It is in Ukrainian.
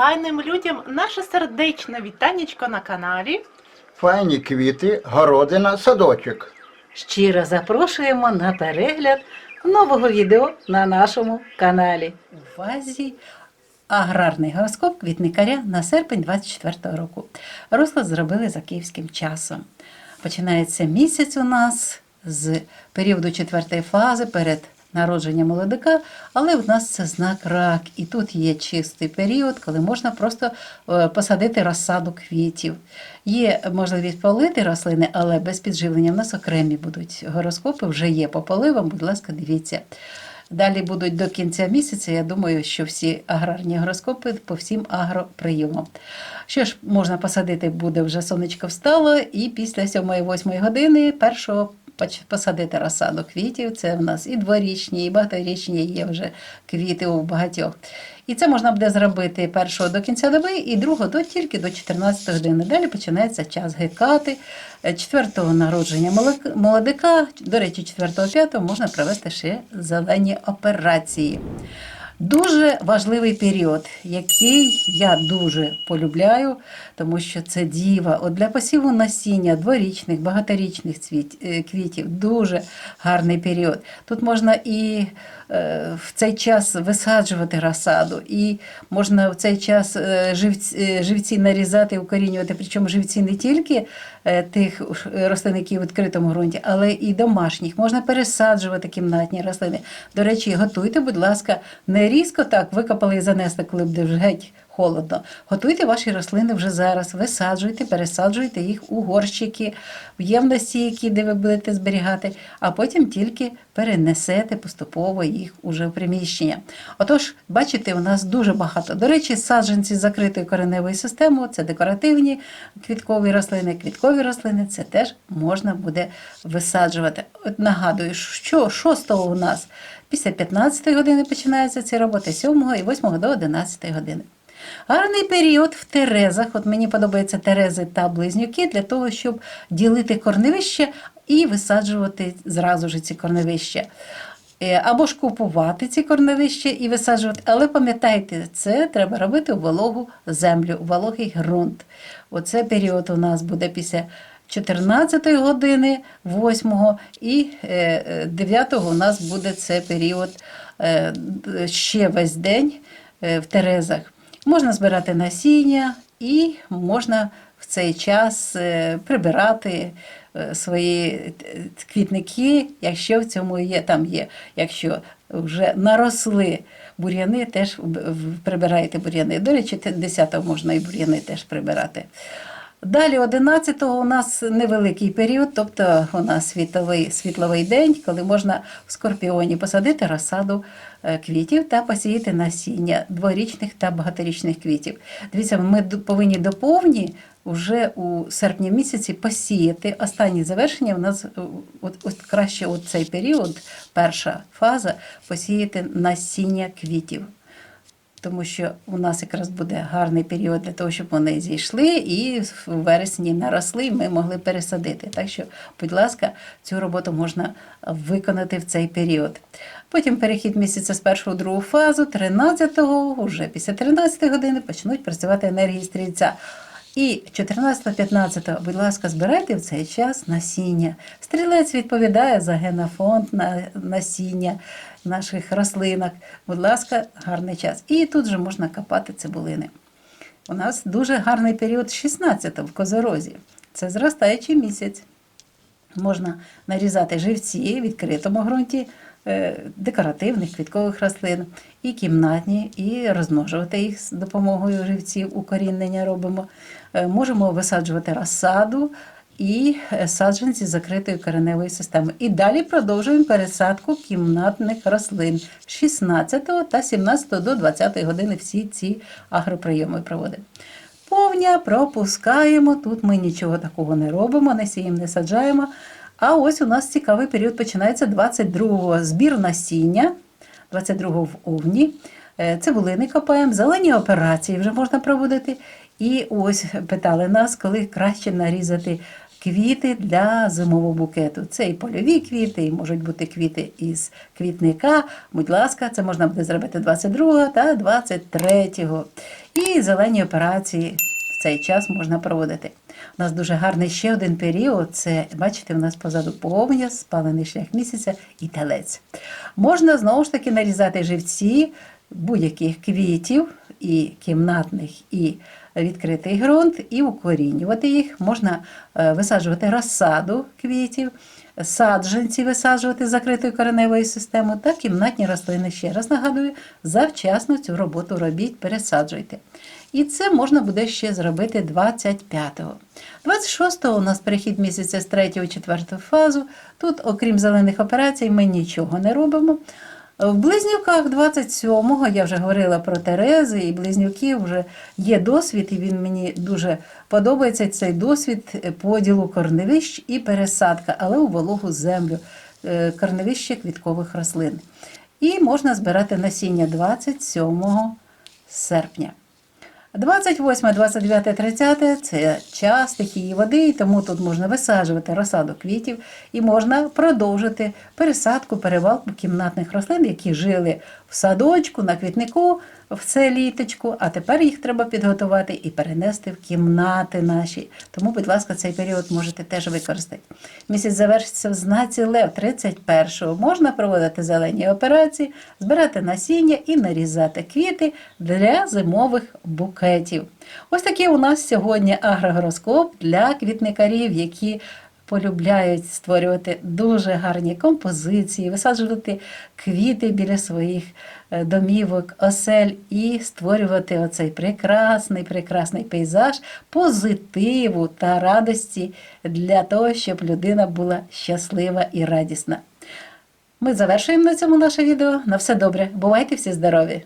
файним людям наше сердечне вітанечко на каналі. Файні квіти, городина, садочок. Щиро запрошуємо на перегляд нового відео на нашому каналі. У вазі аграрний гороскоп квітникаря на серпень 24 року. Розклад зробили за київським часом. Починається місяць у нас з періоду четвертої фази перед народженням молодика, але в нас це знак рак, і тут є чистий період, коли можна просто е, посадити розсаду квітів. Є можливість полити рослини, але без підживлення в нас окремі будуть гороскопи, вже є по поливам, будь ласка, дивіться. Далі будуть до кінця місяця. Я думаю, що всі аграрні гороскопи по всім агроприйомам. Що ж, можна посадити буде вже сонечко встало, і після 7-8 години першого посадити розсаду квітів. Це в нас і дворічні, і багаторічні є вже квіти у багатьох. І це можна буде зробити першого до кінця доби, і другого до тільки до 14 години. Далі починається час гекати, е, четвертого народження молодика. До речі, 4-5 можна провести ще зелені операції. Дуже важливий період, який я дуже полюбляю, тому що це діва. От для посіву насіння дворічних, багаторічних е, квітів дуже гарний період. Тут можна і е, в цей час висаджувати розсаду, і можна в цей час е, живці, живці нарізати, укорінювати. Причому живці не тільки тих рослин, які в відкритому ґрунті, але і домашніх. Можна пересаджувати кімнатні рослини. До речі, готуйте, будь ласка, не різко так викопали і занесли, коли б де вже геть холодно. Готуйте ваші рослини вже зараз, висаджуйте, пересаджуйте їх у горщики, в ємності, які де ви будете зберігати, а потім тільки перенесете поступово їх уже в приміщення. Отож, бачите, у нас дуже багато. До речі, саджанці з закритою кореневою системою це декоративні квіткові рослини. Квіткові рослини це теж можна буде висаджувати. От нагадую, що 6 у нас після 15 години починаються ці роботи, 7 і 8 до 11 години. Гарний період в терезах. От мені подобаються терези та близнюки для того, щоб ділити корневище і висаджувати зразу ж ці корневища. Е, Або ж купувати ці корневища і висаджувати. Але пам'ятайте, це треба робити у вологу землю, у вологий ґрунт. Оце період у нас буде після 14 години, 8 і 9 у нас буде це період е, ще весь день е, в терезах. Можна збирати насіння і можна в цей час е, прибирати е, свої е, квітники, якщо в цьому є, там є. Якщо вже наросли бур'яни, теж прибираєте бур'яни. До речі, 10 можна і бур'яни теж прибирати. Далі 11-го у нас невеликий період, тобто у нас світовий, світловий день, коли можна в скорпіоні посадити розсаду е, квітів та посіяти насіння дворічних та багаторічних квітів. Дивіться, ми повинні до повні вже у серпні місяці посіяти. Останнє завершення у нас е, от, от краще у цей період, перша фаза, посіяти насіння квітів тому що у нас якраз буде гарний період для того, щоб вони зійшли і в вересні наросли, і ми могли пересадити. Так що, будь ласка, цю роботу можна виконати в цей період. Потім перехід місяця з першого другу фазу, 13-го, вже після 13 години почнуть працювати енергії стрільця. І 14-15, будь ласка, збирайте в цей час насіння. Стрілець відповідає за генофонд на насіння наших рослинах. Будь ласка, гарний час. І тут же можна копати цибулини. У нас дуже гарний період 16 в козорозі. Це зростаючий місяць. Можна нарізати живці в відкритому ґрунті, декоративних квіткових рослин, і кімнатні, і розмножувати їх з допомогою живців, укорінення робимо. Е, Можемо висаджувати розсаду і е, саджанці з закритою кореневою системою. І далі продовжуємо пересадку кімнатних рослин 16 та 17 до 20 години всі ці агроприйоми проводимо. Повня пропускаємо. Тут ми нічого такого не робимо, не сіємо, не саджаємо. А ось у нас цікавий період починається 22-го збір насіння, 22-го в овні. Е, Цибулини копаємо, зелені операції вже можна проводити. І ось питали нас, коли краще нарізати квіти для зимового букету. Це і польові квіти, і можуть бути квіти із квітника. Будь ласка, це можна буде зробити 22 та 23. І зелені операції цей час можна проводити. У нас дуже гарний ще один період. Це, бачите, у нас позаду повня, спалений шлях місяця і телець. Можна знову ж таки нарізати живці будь-яких квітів, і кімнатних, і відкритий ґрунт, і укорінювати їх. Можна е, висаджувати розсаду квітів, саджанці висаджувати з закритою кореневою системою та кімнатні рослини. Ще раз нагадую, завчасно цю роботу робіть, пересаджуйте. І це можна буде ще зробити 25-го. 26-го у нас перехід місяця з 3 в 4 фазу. Тут, окрім зелених операцій, ми нічого не робимо. В близнюках 27-го я вже говорила про Терези і близнюків вже є досвід, і він мені дуже подобається цей досвід поділу корневищ і пересадка, але у вологу землю е, корневище квіткових рослин. І можна збирати насіння 27 серпня. 28, 29, 30 це час стихії води, і тому тут можна висаджувати розсаду квітів і можна продовжити пересадку, перевалку кімнатних рослин, які жили в садочку, на квітнику в це літочку, а тепер їх треба підготувати і перенести в кімнати наші. Тому, будь ласка, цей період можете теж використати. Місяць завершиться в знаці Лев 31-го. Можна проводити зелені операції, збирати насіння і нарізати квіти для зимових букетів. Ось такий у нас сьогодні агрогороскоп для квітникарів, які полюбляють створювати дуже гарні композиції, висаджувати квіти біля своїх е, домівок, осель і створювати оцей прекрасний, прекрасний пейзаж позитиву та радості для того, щоб людина була щаслива і радісна. Ми завершуємо на цьому наше відео. На все добре. Бувайте всі здорові!